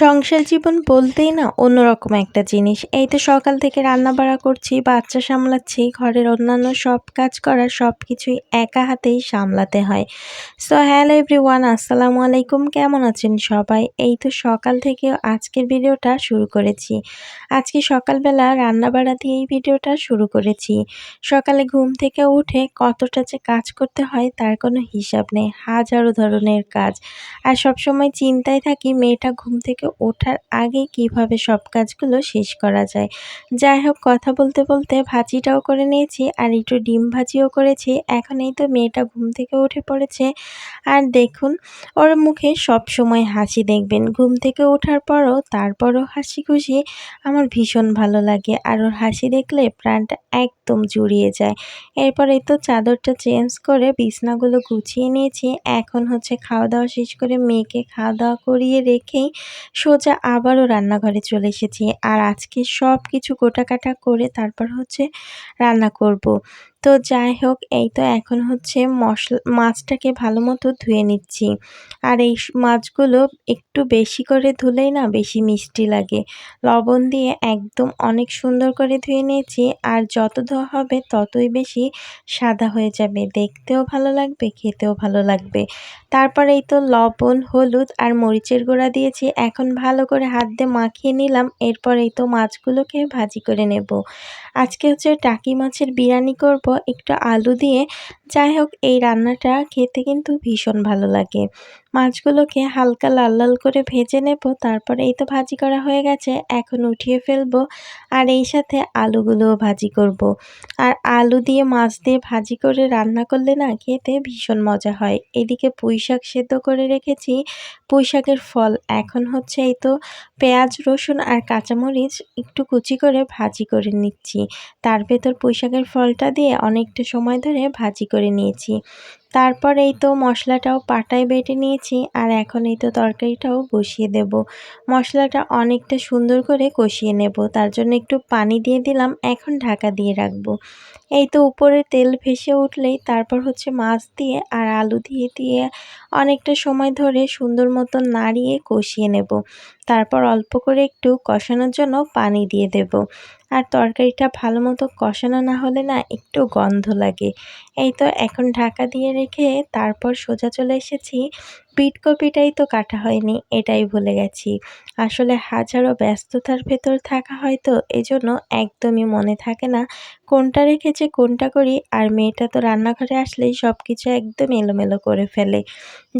সংসার জীবন বলতেই না অন্যরকম একটা জিনিস। এই তো সকাল থেকে রান্না বাড়া করছি, বাচ্চা সামলাচ্ছি, ঘরের অন্যান্য সব কাজ করা সব কিছুই একা হাতেই সামলাতে হয়। সো হ্যালো এভরিওয়ান আসসালামু আলাইকুম, কেমন আছেন সবাই? এই তো সকাল থেকে আজকের ভিডিওটা শুরু করেছি। আজকে সকালবেলা রান্না বাড়া দিয়ে এই ভিডিওটা শুরু করেছি। সকালে ঘুম থেকে উঠে কতটা যে কাজ করতে হয় তার কোনো হিসাব নেই। হাজারো ধরনের কাজ। আর সবসময় চিন্তায় থাকি, মেয়েটা ঘুম থেকে থেকে ওঠার আগে কীভাবে সব কাজগুলো শেষ করা যায়। যাই হোক, কথা বলতে বলতে ভাজিটাও করে নিয়েছি আর একটু ডিম ভাজিও করেছি। এখন এই তো মেয়েটা ঘুম থেকে উঠে পড়েছে। আর দেখুন, ওর মুখে সব সময় হাসি দেখবেন। ঘুম থেকে ওঠার পরও, তারপরও হাসি খুশি আমার ভীষণ ভালো লাগে। আর ওর হাসি দেখলে প্রাণটা একদম জুড়িয়ে যায়। এরপর তো চাদরটা চেঞ্জ করে বিছনাগুলো গুছিয়ে নিয়েছি। এখন হচ্ছে খাওয়া দাওয়া শেষ করে মেয়েকে খাওয়া দাওয়া করিয়ে রেখেই সোজা আবারও রান্নাঘরে চলে এসেছি আর আজকে সব কিছু গোটাকাটা করে তারপর হচ্ছে রান্না করব। তো যাই হোক, এই তো এখন হচ্ছে মশলা, মাছটাকে ভালো মতো ধুয়ে নিচ্ছি। আর এই মাছগুলো একটু বেশি করে ধুলেই না বেশি মিষ্টি লাগে। লবণ দিয়ে একদম অনেক সুন্দর করে ধুয়ে নিয়েছি, আর যত ধোয়া হবে ততই বেশি সাদা হয়ে যাবে। দেখতেও ভালো লাগবে, খেতেও ভালো লাগবে। তারপর এই তো লবণ, হলুদ আর মরিচের গুঁড়া দিয়েছি। এখন ভালো করে হাত দিয়ে মাখিয়ে নিলাম, এরপর এই তো মাছগুলোকে ভাজি করে নেব। আজকে হচ্ছে টাকি মাছের বিরিয়ানি করব। একটু আলু দিয়ে যাই হোক, এই রান্নাটা খেতে কিন্তু ভীষণ ভালো লাগে মাছগুলোকে হালকা লাল লাল করে ভেজে নেব, তারপরে এই তো ভাজি করা হয়ে গেছে, এখন উঠিয়ে ফেলব আর এই সাথে আলুগুলোও ভাজি করব। আর আলু দিয়ে, মাছ দিয়ে ভাজি করে রান্না করলে না খেতে ভীষণ মজা হয়। এদিকে পুঁই শাক সেদ্ধ করে রেখেছি। পুঁই শাকের ফল এখন হচ্ছে এই তো পেঁয়াজ, রসুন আর কাঁচামরিচ একটু কুচি করে ভাজি করে নিচ্ছি। তার ভেতর পুঁই শাকের ফলটা দিয়ে অনেকটা সময় ধরে ভাজি করে নিয়েছি। তারপর এই তো মশলাটাও পাটায় বেটে নিয়েছি আর এখন এই তো তরকারিটাও বসিয়ে দেব। মশলাটা অনেকটা সুন্দর করে কষিয়ে নেব, তার জন্য একটু পানি দিয়ে দিলাম, এখন ঢাকা দিয়ে রাখব। এই তো উপরে তেল ভেসে উঠলেই তারপর হচ্ছে মাছ দিয়ে আর আলু দিয়ে দিয়ে অনেকটা সময় ধরে সুন্দর মতো নাড়িয়ে কষিয়ে নেব। তারপর অল্প করে একটু কষানোর জন্য পানি দিয়ে দেব। আর তরকারিটা ভালো মতো কষানো না হলে না একটু গন্ধ লাগে। এই তো এখন ঢাকা দিয়ে রেখে তারপর সোজা চলে এসেছি কপিটাই তো কাটা হয়নি, এটাই ভুলে গেছি। আসলে হাজারো ব্যস্ততার ভেতর থাকা হয়তো এজন্য একদমই মনে থাকে না কোনটা রেখেছে, কোনটা করি, আর মেয়েটা তো রান্নাঘরে আসলেই সব কিছু একদম এলোমেলো করে ফেলে।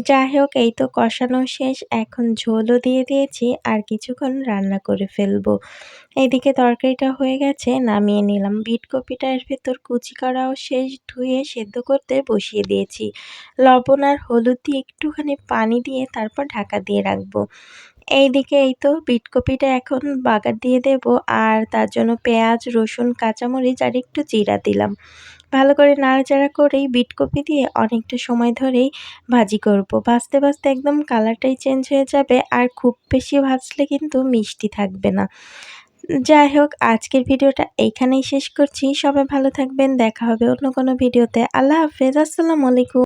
যাই হোক, এই তো কষানো শেষ, এখন ঝোলও দিয়ে দিয়েছি, আর কিছুক্ষণ রান্না করে ফেলব। এইদিকে তরকারিটা হয়ে গেছে, নামিয়ে নিলাম। বিট কপিটা এর ভেতর কুচি করাও শেষ, ধুয়ে সেদ্ধ করতে বসিয়ে দিয়েছি। লবণ আর হলুদ দিয়ে একটুখানি পানি দিয়ে তারপর ঢাকা দিয়ে রাখব। এইদিকে এই তো বিটকপিটা এখন বাগার দিয়ে দেব আর তার জন্য পেঁয়াজ, রসুন, কাঁচামরিচ আর একটু জিরা দিলাম। ভালো করে নাড়াচাড়া করেই বিটকপি দিয়ে অনেকটা সময় ধরেই ভাজি করব। ভাজতে ভাজতে একদম কালারটাই চেঞ্জ হয়ে যাবে আর খুব বেশি ভাজলে কিন্তু মিষ্টি থাকবে না। যাই হোক, আজকের ভিডিওটা এইখানেই শেষ করছি। সবাই ভালো থাকবেন, দেখা হবে অন্য কোনো ভিডিওতে। আল্লাহ হাফেজ, আসসালামু আলাইকুম।